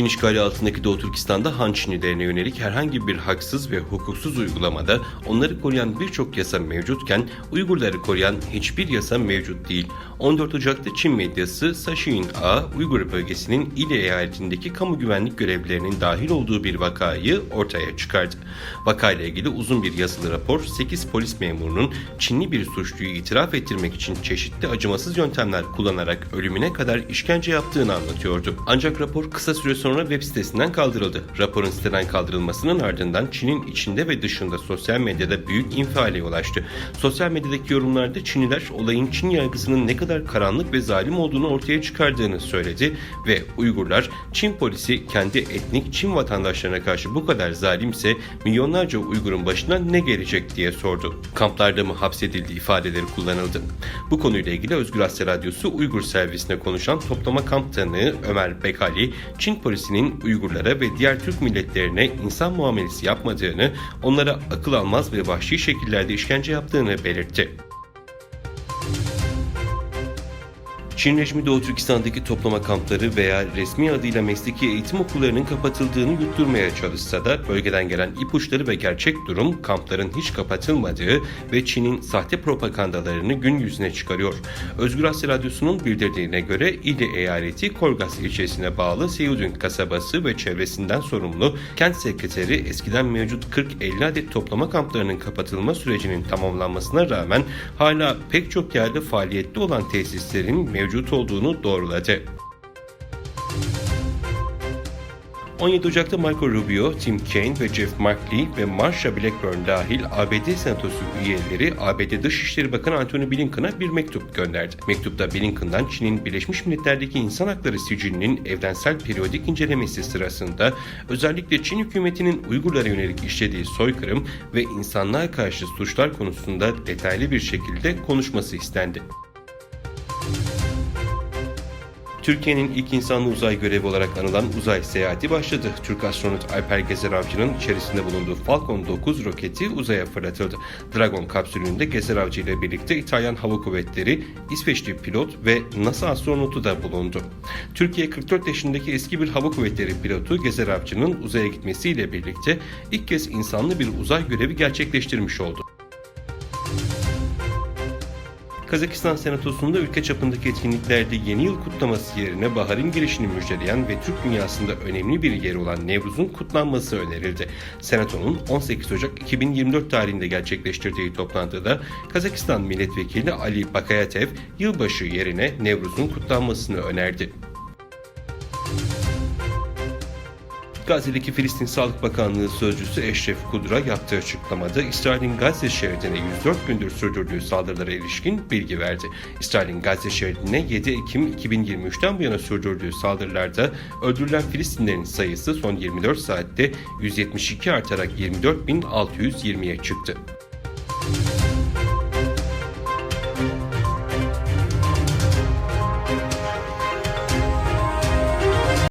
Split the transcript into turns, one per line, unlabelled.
Çin işgali altındaki Doğu Türkistan'da Han Çinlilerine yönelik herhangi bir haksız ve hukuksuz uygulamada onları koruyan birçok yasa mevcutken Uygurları koruyan hiçbir yasa mevcut değil. 14 Ocak'ta Çin medyası Saşin A, Uygur bölgesinin İle eyaletindeki kamu güvenlik görevlilerinin dahil olduğu bir vakayı ortaya çıkardı. Vakayla ilgili uzun bir yazılı rapor 8 polis memurunun Çinli bir suçluyu itiraf ettirmek için çeşitli acımasız yöntemler kullanarak ölümüne kadar işkence yaptığını anlatıyordu. Ancak rapor kısa süre sonra web sitesinden kaldırıldı. Raporun siteden kaldırılmasının ardından Çin'in içinde ve dışında sosyal medyada büyük infiale ulaştı. Sosyal medyadaki yorumlarda Çinliler olayın Çin yargısının ne kadar karanlık ve zalim olduğunu ortaya çıkardığını söyledi ve Uygurlar Çin polisi kendi etnik Çin vatandaşlarına karşı bu kadar zalimse milyonlarca Uygur'un başına ne gelecek diye sordu. Kamplarda mı hapsedildi ifadeleri kullanıldı. Bu konuyla ilgili Özgür Asya Radyosu Uygur servisine konuşan toplama kamp tanığı Ömer Bekali, Çin polisinin Uygurlara ve diğer Türk milletlerine insan muamelesi yapmadığını, onlara akıl almaz ve vahşi şekillerde işkence yaptığını belirtti. Çin rejimi Doğu Türkistan'daki toplama kampları veya resmi adıyla mesleki eğitim okullarının kapatıldığını yutturmaya çalışsa da bölgeden gelen ipuçları ve gerçek durum kampların hiç kapatılmadığı ve Çin'in sahte propagandalarını gün yüzüne çıkarıyor. Özgür Asya Radyosu'nun bildirdiğine göre İli eyaleti Korgas ilçesine bağlı Seyudun kasabası ve çevresinden sorumlu kent sekreteri eskiden mevcut 40-50 adet toplama kamplarının kapatılma sürecinin tamamlanmasına rağmen hala pek çok yerde faaliyette olan tesislerin mevcut olduğunu doğruladı. 17 Ocak'ta Marco Rubio, Tim Kaine ve Jeff Markley ve Marsha Blackburn dahil ABD Senatosu üyeleri ABD Dışişleri Bakanı Antony Blinken'a bir mektup gönderdi. Mektupta Blinken'dan Çin'in Birleşmiş Milletler'deki insan hakları sicilinin evrensel periyodik incelemesi sırasında özellikle Çin hükümetinin Uygurlara yönelik işlediği soykırım ve insanlığa karşı suçlar konusunda detaylı bir şekilde konuşması istendi. Türkiye'nin ilk insanlı uzay görevi olarak anılan uzay seyahati başladı. Türk astronot Alper Gezer Avcı'nın içerisinde bulunduğu Falcon 9 roketi uzaya fırlatıldı. Dragon kapsülünde Gezer Avcı ile birlikte İtalyan Hava Kuvvetleri, İsveçli pilot ve NASA astronotu da bulundu. Türkiye 44 yaşındaki eski bir hava kuvvetleri pilotu Gezer Avcı'nın uzaya gitmesiyle birlikte ilk kez insanlı bir uzay görevi gerçekleştirmiş oldu. Kazakistan Senatosu'nda ülke çapındaki etkinliklerde yeni yıl kutlaması yerine baharın girişini müjdeleyen ve Türk dünyasında önemli bir yeri olan Nevruz'un kutlanması önerildi. Senato'nun 18 Ocak 2024 tarihinde gerçekleştirdiği toplantıda Kazakistan Milletvekili Ali Bakayev yılbaşı yerine Nevruz'un kutlanmasını önerdi. Gazze'deki Filistin Sağlık Bakanlığı Sözcüsü Eşref Kudra yaptığı açıklamada İsrail'in Gazze şeridine 104 gündür sürdürdüğü saldırılara ilişkin bilgi verdi. İsrail'in Gazze şeridine 7 Ekim 2023'ten bu yana sürdürdüğü saldırılarda öldürülen Filistinlerin sayısı son 24 saatte 172 artarak 24.620'ye çıktı.